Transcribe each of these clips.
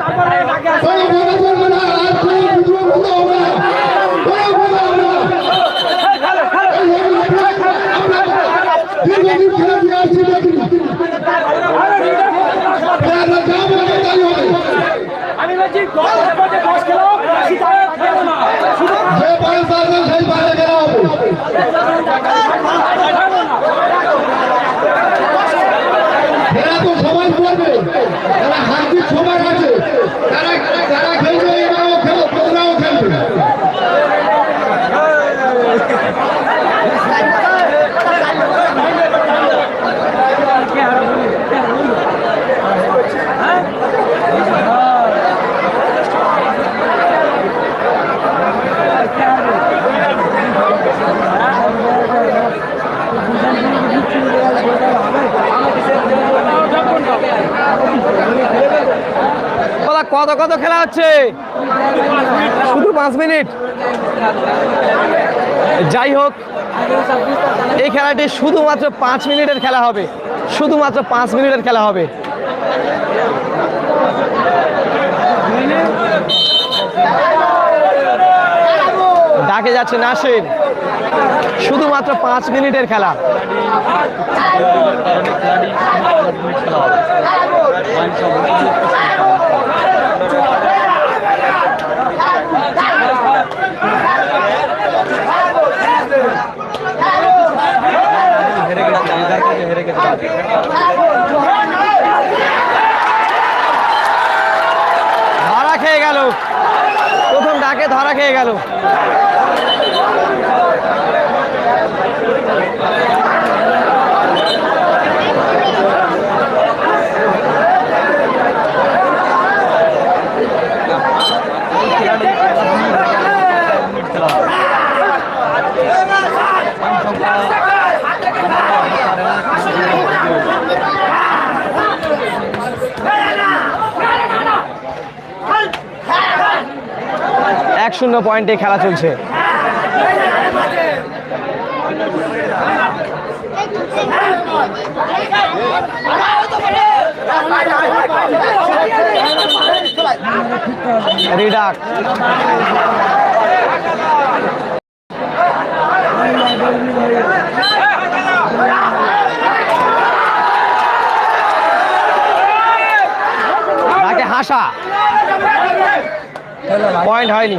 তারপরে আগে আসব। কোনো কথা বলবে না আর কোনো ভিডিও বন্ধ হবে না কোনো কথা হবে না এই হলো আপনারা- আপনারা দীর্ঘদিন খেলা দিয়ে আসছি দেখুন খেলাটা যা বলবে তাই হবে আমি বলছি দশ খেলব, দশ খেলো বেশি টাকা খেলো না শুধু যে পাঁচ পারবে সেই পাঁচে খেলা হবে এরা তো সবাই করবে এরা হার্দিক সবার আছে তারা যারা খেলবে এরাও খেলো তোমরাও খেলবে বলা কত কত খেলা হচ্ছে? শুধু পাঁচ মিনিট। যাই হোক, এই খেলাটি শুধুমাত্র পাঁচ মিনিটের খেলা হবে। শুধুমাত্র পাঁচ মিনিটের খেলা হবে। ডাকে যাচ্ছে নাসির। শুধুমাত্র পাঁচ মিনিটের খেলা। ধরা খেয়ে গেল। প্রথম ডাকে ধরা খেয়ে গেল। শূন্য পয়েন্টে খেলা চলছে। হাসা। পয়েন্ট হয়নি।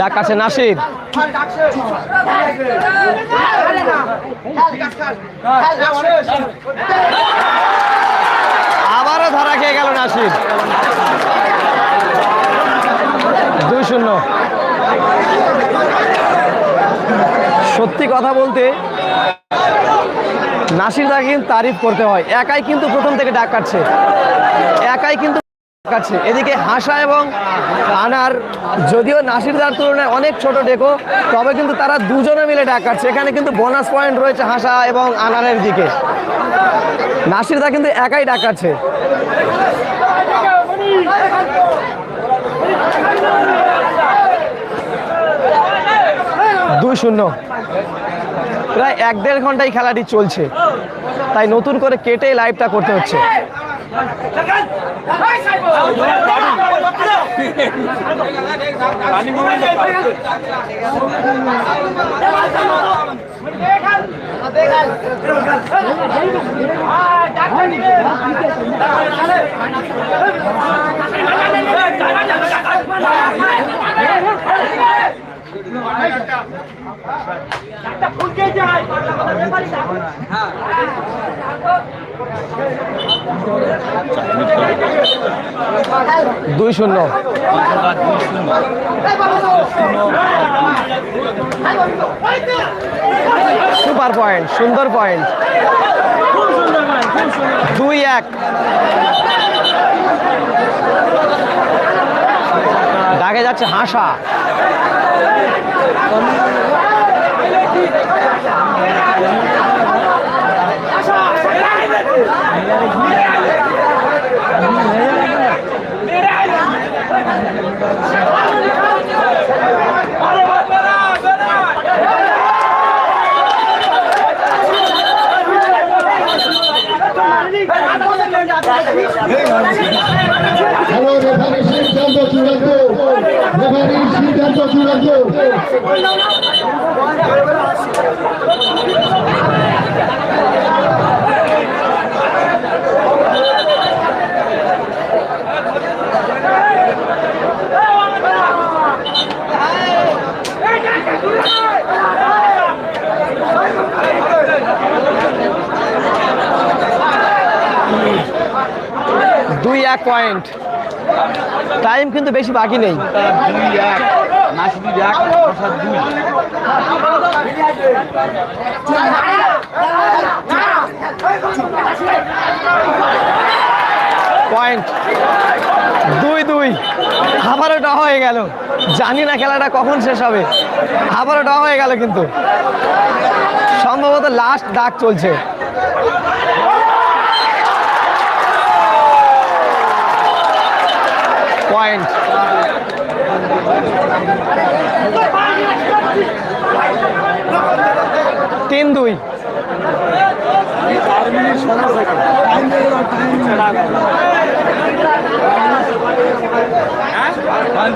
ডাক আছে নাসির। আবারও ধরা খেয়ে গেল নাসির। দুই শূন্য। সত্যি কথা বলতে নাসির দা কিন্তু তারিফ করতে হয়। একাই কিন্তু প্রথম থেকে ডাক কাটছে। একাই কিন্তু কাটছে। এদিকে হাসা এবং আনার যদিও নাসিরদার তুলনায় অনেক ছোট ডেকো, তবে কিন্তু তারা দুজনে মিলে ডাক কাটছে। এখানে কিন্তু বোনাস পয়েন্ট রয়েছে হাসা এবং আনারের দিকে। নাসিরদা কিন্তু একাই ডাক কাটছে। দুই শূন্য। প্রায় এক দেড় ঘন্টায় খেলাটি চলছে তাই নতুন করে কেটে লাইভটা করতে হচ্ছে দুই শূন্য। সুপার পয়েন্ট সুন্দর পয়েন্ট। দুই এক। দাগে যাচ্ছে হাসা। হ্যালো পয়েন্ট টাইম কিন্তু বেশি বাকি নেই। পয়েন্ট দুই দুই। আবারও ড হয়ে গেল। জানি না খেলাটা কখন শেষ হবে। আবারও ড হয়ে গেল কিন্তু। সম্ভবত লাস্ট ডাক চলছে। পয়েন্ট তিন দুই।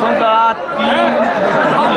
সন্ধ্যা তিন তিন।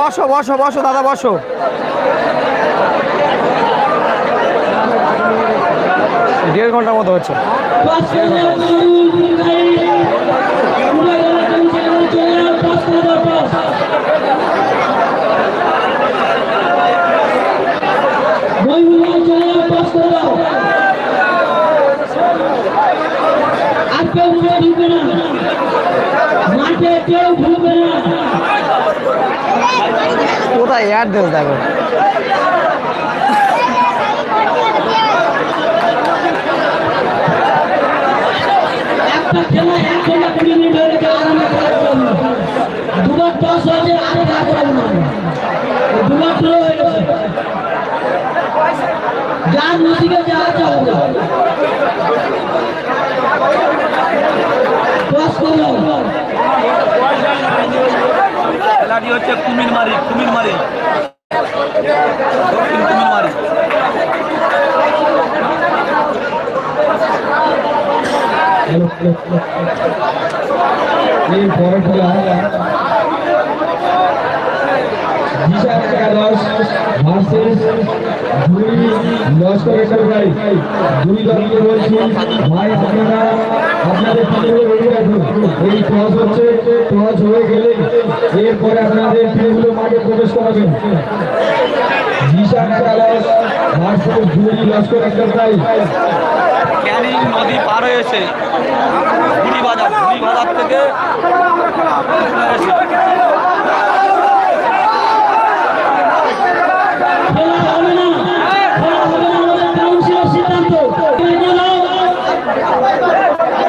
বসো বসো বসো দাদা বসো। দেড় ঘণ্টার মতো হচ্ছে। কেউ ঢুকবে না। মাঠে কেউ ঢুকবে না। কোথায়? অ্যাড্রেস দেখো। একটা খেলা এক ঘণ্টা কুড়ি মিনিট হয়ে গেছে আরামে খেলা করলাম না। দুবার টস হয়েছে আরে খেলা করলাম না দুবার ড্র হয়ে গেছে। যার নদীকে যা আছে হবে টস করলাম খেলাটি হচ্ছে কুমির মারি কুমির মারি দক্ষিণ কুমির মারি এই পরের খেলা। বিশাল একাদশ ভার্সেস দুই লস্কর একাডেমি দুই দলকে বলছি ভাই আপনারা আপনাদের টিমগুলো রেডি রাখুন এই টস হচ্ছে, টস হয়ে গেলে এরপরে আপনাদের মাঠে প্রবেশ করাবেন। বিশাল একাদশ ভার্সেস দুই লস্কর একাডেমি ক্যানিং নদী পার হয়েছে খেলা হবে না খেলা হবে না আমাদের কাউন্সিলের সিদ্ধান্ত বের করো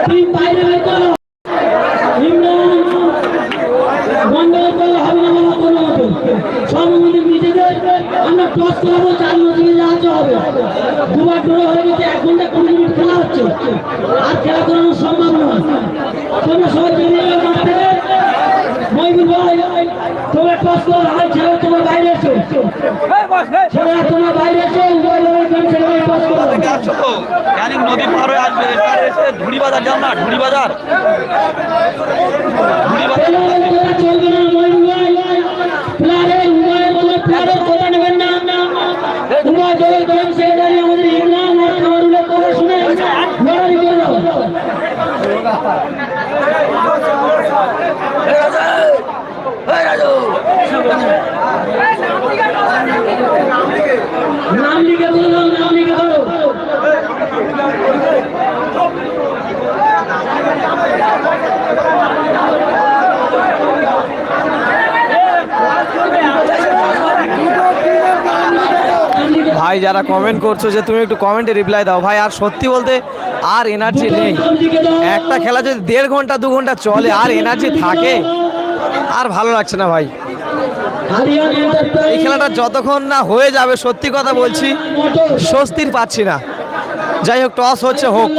টিম বাইরে বের করো ইমরান গন্ডগোল করলে হবে না বাবা কোনো মতে সব নিজেদের আমরা টস করাবো চার নদীকে যাওয়াতে হবে। দুবার ড্র হয়ে গেছে এক ঘণ্টা কুড়ি মিনিট খেলা হচ্ছে। আর খেলা করানো সম্ভব নয় তোমরা সবাই বেরিয়ে যাও মাঠ থেকে। মহিবুল ভাই তোমরা টস করো হাল ছেড়ে তোমরা বাইরে এসো। ছেলেরা তোমরা বাইরে এসো উভয় ছেলেরা টস করো। আসছো তো ক্যানিং নদী পার হয়ে আসবে ধুড়ি বাজার যাও না ধুড়ি বাজার ধুড়ি বাজার প্লেয়ারের কথা চলবে না মহিবুল ভাই প্লেয়ারের উভয় দলের প্লেয়ারের কথা নেবেন না উভয় দলের জন সেক্রেটারি আমাদের ইমরান আর কামারুলের কথা শুনে লড়াই করে দাও নাম লিখে বলে দাও নাম লিখে ধরো ভাই যারা কমেন্ট করছ যে তুমি একটু কমেন্টে রিপ্লাই দাও ভাই আর সত্যি বলতে আর এনার্জি নেই। একটা খেলা যদি দেড় ঘণ্টা দু ঘণ্টা চলে আর এনার্জি থাকে আর ভালো লাগছে না ভাই। এই খেলাটা যতক্ষণ না হয়ে যাবে সত্যি কথা বলছি স্বস্তির পাচ্ছি না। যাই হোক টস হচ্ছে হোক।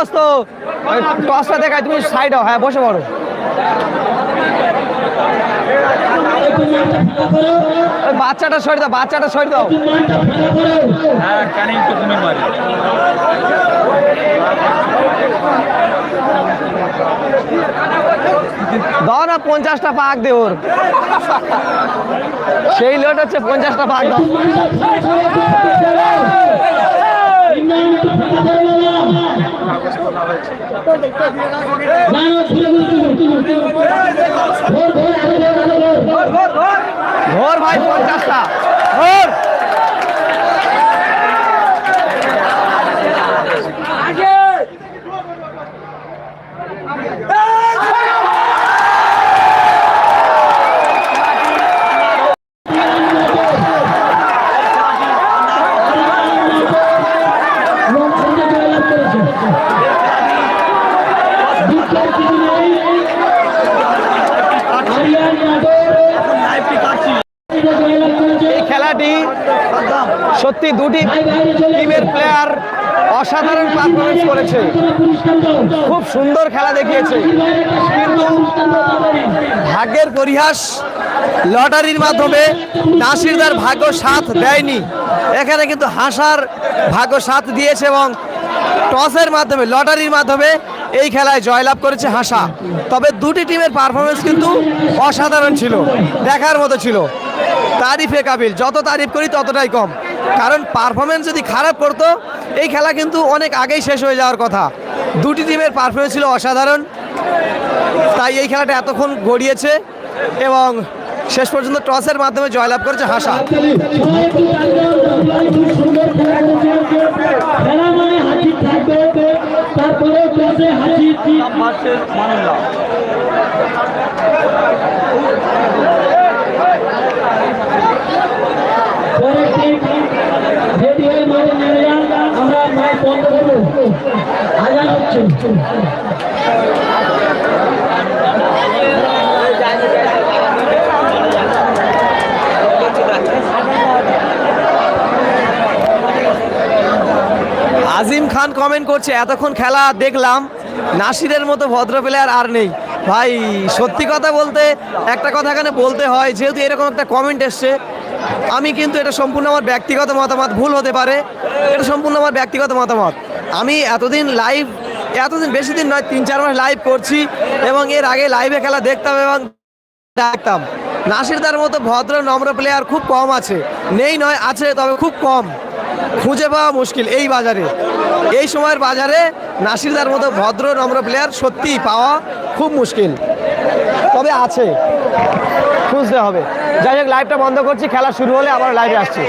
দোস্ত টসটা দেখায় তুমি সাইড হও হ্যাঁ বসে পড়ো। বাচ্চাটা সরে দাও বাচ্চাটা সরে দাও। হ্যাঁ মারি। দাও না পঞ্চাশটা পাক দে ওর। সেই লোট হচ্ছে পঞ্চাশটা পাক দাও। ভোর ভোর ভোর ভোর ভাই পঞ্চাশটা ঘোর লক্ষ্যে জয়লাভ করেছে দুঃখের কিছু নেই আরিয়ান যাদব লাইভটি কাটছি জয়লাভ করেছে এই খেলাটি সত্যি দুটি টিমের প্লেয়ার অসাধারণ পারফরমেন্স করেছে। খুব সুন্দর খেলা দেখিয়েছে। কিন্তু। ভাগ্যের পরিহাস লটারির মাধ্যমে নাসিরদার ভাগ্য সাথ দেয়নি। এখানে কিন্তু হাসার ভাগ্য সাথ দিয়েছে এবং টসের মাধ্যমে, লটারির মাধ্যমে এই খেলায় জয়লাভ করেছে হাসা। তবে দুটি টিমের পারফরমেন্স কিন্তু অসাধারণ ছিল, দেখার মতো ছিল। তারিফে কাবিল, যত তারিফ করি ততটাই কম। কারণ পারফরমেন্স যদি খারাপ করতো এই খেলা কিন্তু অনেক আগেই শেষ হয়ে যাওয়ার কথা। দুটি টিমের পারফরমেন্স ছিল অসাধারণ। তাই এই খেলাটা এতক্ষণ গড়িয়েছে এবং শেষ পর্যন্ত টসের মাধ্যমে জয়লাভ করেছে হাসা। সবাই একটু তালি দাও, সবাই খুব সুন্দর খেলা করেছে। খেলা মানে হাসি থাকবে তারপরে ক্লাসে হাসি ভার্সেস মানন্দা পরে টিম রেডি হয়ে মাঠে নেমে যান আমরা ম্যাচ বন্ধ করব আজান হচ্ছে আজিম খান কমেন্ট করছে, এতক্ষণ খেলা দেখলাম, নাসিরের মতো ভদ্র প্লেয়ার আর নেই। ভাই, সত্যি কথা বলতে, একটা কথা এখানে বলতে হয়, যেহেতু এরকম একটা কমেন্ট এসছে, আমি কিন্তু এটা সম্পূর্ণ আমার ব্যক্তিগত মতামত, ভুল হতে পারে, এটা সম্পূর্ণ আমার ব্যক্তিগত মতামত। আমি এতদিন লাইভ এতদিন বেশি দিন নয়, তিন, চার মাস লাইভ করছি, এবং এর আগে লাইভে খেলা দেখতাম এবং দেখতাম। নাসিরদার মতো ভদ্র, নম্র প্লেয়ার খুব কম আছে। নেই নয়, আছে, তবে খুব কম। খুঁজে পাওয়া মুশকিল এই বাজারে। এই সময়ের বাজারে নাসিরদার মতো ভদ্র, নম্র প্লেয়ার সত্যিই পাওয়া খুব মুশকিল। তবে আছে। খুঁজতে হবে। যাই হোক লাইভটা বন্ধ করছি। খেলা শুরু হলে আবার লাইভে আসছি।